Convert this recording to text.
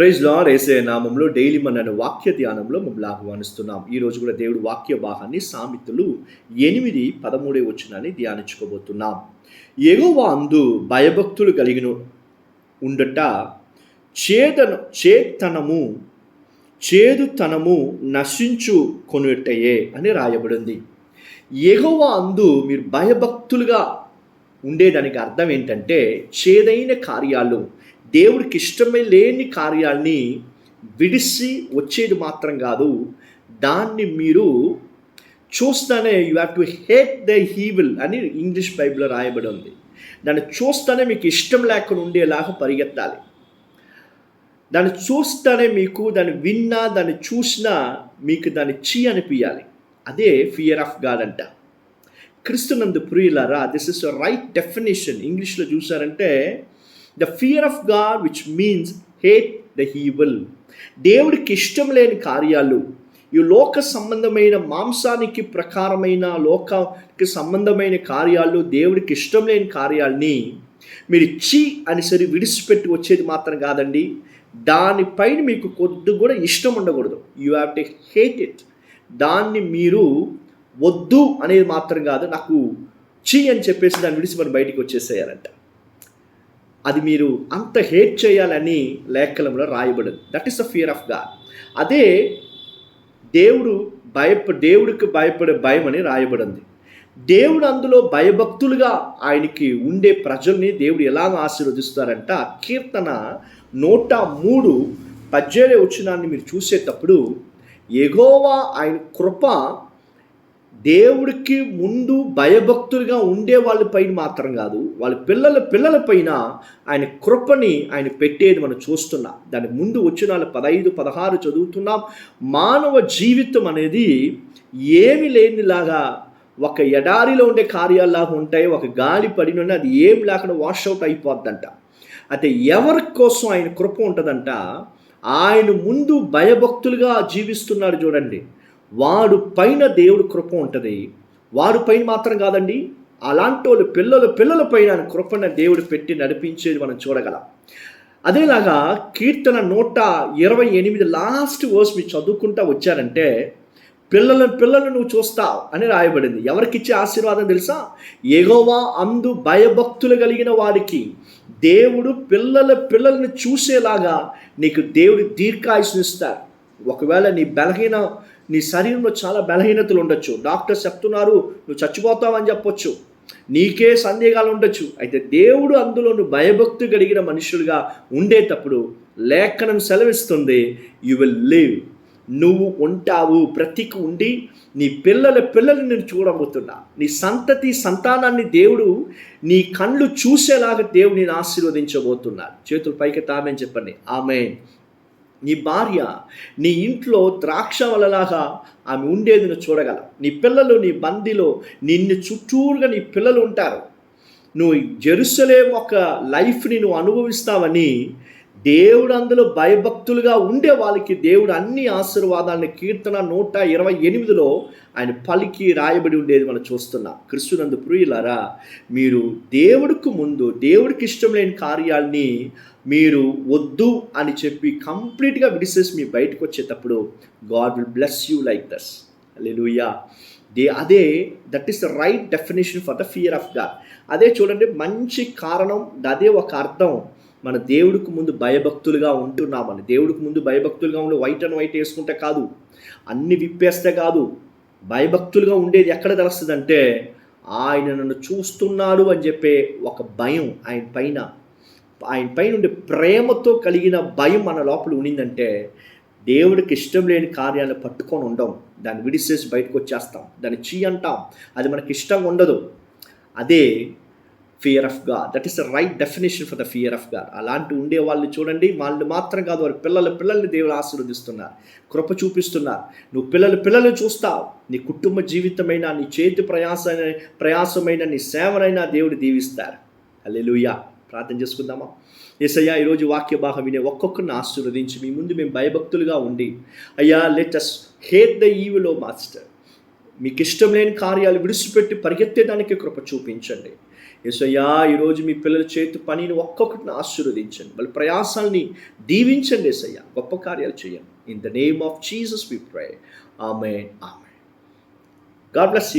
Praise లార్ ఏసే నామంలో daily మన వాక్య ధ్యానంలో మమ్మల్ని ఆహ్వానిస్తున్నాం ఈరోజు కూడా దేవుడు వాక్య భాగాన్ని సామెతలు ఎనిమిది పదమూడే వచ్చినని ధ్యానించుకోబోతున్నాం. ఎగువ అందు భయభక్తులు కలిగిన ఉండట చేతన చేతనము చేదుతనము నశించు కొనుటయే అని రాయబడింది. ఎగువ అందు మీరు భయభక్తులుగా ఉండేదానికి అర్థం ఏంటంటే చేదైన కార్యాలు దేవుడికి ఇష్టమే లేని కార్యాల్ని విడిసి వచ్చేది మాత్రం కాదు. దాన్ని మీరు చూస్తానే you have to hate the evil అని ఇంగ్లీష్ బైబిల్లో రాయబడి ఉంది. దాన్ని చూస్తానే మీకు ఇష్టం లేకుండా ఉండేలాగా పరిగెత్తాలి. దాన్ని చూస్తానే మీకు దాన్ని విన్నా దాన్ని చూసినా మీకు దాన్ని చీ అనిపించాలి అదే ఫియర్ ఆఫ్ గాడ్ అంట. క్రిస్తునందు ప్రియులారా దిస్ ఇస్ రైట్ డెఫినేషన్ ఇంగ్లీష్లో చూసారంటే the fear of God which means hate the evil దేవుడికి ఇష్టం లేని కార్యాలు. ఈ లోక సంబంధమైన మాంసానికి ప్రకారమైన లోకానికి సంబంధమైన కార్యాలు దేవుడికి ఇష్టం లేని కార్యాలని మీరు చీ అని సరి విడిచిపెట్టి వచ్చేది మాత్రం కాదండి. దానిపైన మీకు కొద్ది కూడా ఇష్టం ఉండకూడదు. You have to hate it దాన్ని మీరు వద్దు అనేది మాత్రం కాదు. నాకు చీ అని చెప్పేసి దాన్ని విడిచి మనం బయటికి వచ్చేసేయాలంట. అది మీరు అంత హేట్ చేయాలని లేఖలంలో రాయబడింది. That is the fear of God అదే దేవుడు భయప దేవుడికి భయపడే భయం అని రాయబడింది. దేవుడు అందులో భయభక్తులుగా ఆయనకి ఉండే ప్రజల్ని దేవుడు ఎలాగ ఆశీర్వదిస్తారంట? కీర్తన నూట మూడు పద్దెనిమిది వచ్చినాన్ని మీరు చూసేటప్పుడు ఎగోవా ఆయన కృప దేవుడికి ముందు భయభక్తులుగా ఉండే వాళ్ళపైన మాత్రం కాదు వాళ్ళ పిల్లల పిల్లలపైన ఆయన కృపని ఆయన పెట్టేది మనం చూస్తున్నాం. దానికి ముందు వచ్చిన పదహైదు పదహారు చదువుతున్నాం. మానవ జీవితం అనేది ఏమి లేనిలాగా ఒక ఎడారిలో ఉండే కార్యాల్లాగా ఉంటాయి ఒక గాలి పడిన అది ఏమి లేకుండా వాష్ అవుట్ అయిపోద్దంట. అయితే ఎవరి కోసం ఆయన కృప ఉంటుందంట? ఆయన ముందు భయభక్తులుగా జీవిస్తున్నాడు చూడండి. వాడు పైన దేవుడు కృప ఉంటుంది. వాడు పైన మాత్రం కాదండి అలాంటి వాళ్ళు పిల్లలు పిల్లల పైన కృపణ దేవుడు పెట్టి నడిపించేది మనం చూడగలం. అదేలాగా కీర్తన నూట ఇరవై ఎనిమిది లాస్ట్ వర్స్ మీరు చదువుకుంటా వచ్చారంటే పిల్లల పిల్లలను నువ్వు చూస్తావు అని రాయబడింది. ఎవరికిచ్చే ఆశీర్వాదం తెలుసా? ఎగోవా అందు భయభక్తులు కలిగిన వాడికి. దేవుడు పిల్లల పిల్లల్ని చూసేలాగా నీకు దేవుడు ఇస్తారు ఒకవేళ నీ బలహీన నీ శరీరంలో చాలా బలహీనతలు ఉండొచ్చు. డాక్టర్స్ చెప్తున్నారు నువ్వు చచ్చిపోతావని చెప్పొచ్చు. నీకే సందేహాలు ఉండొచ్చు. అయితే దేవుడు అందులో నువ్వు భయభక్తి కలిగిన మనుషులుగా ఉండేటప్పుడు లేఖనం సెలవిస్తుంది యు విల్ లివ్ నువ్వు ఉంటావు. బ్రతికి ఉండి నీ పిల్లల పిల్లల్ని నేను చూడబోతున్నా. నీ సంతతి సంతానాన్ని దేవుడు నీ కళ్ళు చూసేలాగా దేవుడు నేను ఆశీర్వదించబోతున్నాడు చేతులు పైకి తామే చెప్పండి. ఆమె నీ భార్య నీ ఇంట్లో ద్రాక్ష వలలాగా ఆమె ఉండేది నువ్వు చూడగలవు నీ పిల్లలు నీ బందిలో నిన్ను చుట్టూరుగా నీ పిల్లలు ఉంటారు. నువ్వు జెరుసలేం ఒక లైఫ్ని నువ్వు అనుభవిస్తావని దేవుడు అందులో భయభక్తులుగా ఉండే వాళ్ళకి దేవుడు అన్ని ఆశీర్వాదాలను కీర్తన నూట ఇరవై ఎనిమిదిలో ఆయన పలికి రాయబడి ఉండేది మనం చూస్తున్నాం. కృష్ణునందు ప్రియులారా మీరు దేవుడికి ముందు దేవుడికి ఇష్టం లేని కార్యాల్ని మీరు వద్దు అని చెప్పి కంప్లీట్గా విడిసేసి మీ బయటకు వచ్చేటప్పుడు God will bless you like thus. లూయా దే అదే that is the right definition for the fear of God. అదే చూడండి మంచి కారణం అదే ఒక అర్థం. మన దేవుడికి ముందు భయభక్తులుగా ఉంటున్నామని. దేవుడికి ముందు భయభక్తులుగా ఉండి వైట్ అండ్ వైట్ వేసుకుంటే కాదు అన్ని విప్పేస్తే కాదు భయభక్తులుగా ఉండేది ఎక్కడ తెలుస్తుందంటే ఆయన నన్ను చూస్తున్నాడు అని చెప్పే ఒక భయం ఆయన పైన. ఆయన పైన ఉండే ప్రేమతో కలిగిన భయం మన లోపల ఉండిందంటే దేవుడికి ఇష్టం లేని కార్యాలను పట్టుకొని ఉండం. దాన్ని విడిసేసి బయటకు వచ్చేస్తాం. దాన్ని చీ అంటాం అది మనకి ఇష్టంగా ఉండదు. అదే fear of God that is the right definition for the fear of God అలాంటి ఉండే వాళ్ళు చూడండి వాళ్ళు మాత్రం కాదు వారి పిల్లల పిల్లల్ని దేవుడు ఆశీర్వదిస్తున్నారు. కృప చూపిస్తున్నారు. నువ్వు పిల్లల పిల్లలు చూస్తావు. నీ కుటుంబ జీవితమైన నీ చేతి ప్రయాస ప్రయాసమైన నీ సేవనైనా దేవుడు దీవిస్తారు. అల్లెలుయా ప్రార్థన చేసుకుందామా? ఏసయ్యా ఈరోజు వాక్య భాగం వినే ఒక్కొక్కరిని ఆశీర్వదించి మీ ముందు మేము భయభక్తులుగా ఉండి అయ్యా లెట్ హేట్ ద ఈవిలో మాస్టర్ మీకు ఇష్టం లేని కార్యాలు విడిచిపెట్టి పరిగెత్తేదానికి కృప చూపించండి. యేసయ్యా ఈరోజు మీ పిల్లల చేతి పనిని ఒక్కొక్కటిని ఆశీర్వదించండి. వాళ్ళ ప్రయాసాలని దీవించండి యేసయ్యా గొప్ప కార్యాలు చేయండి. In the name of Jesus we pray ఆమె ఆమె గాడ్ బ్లెస్ యూ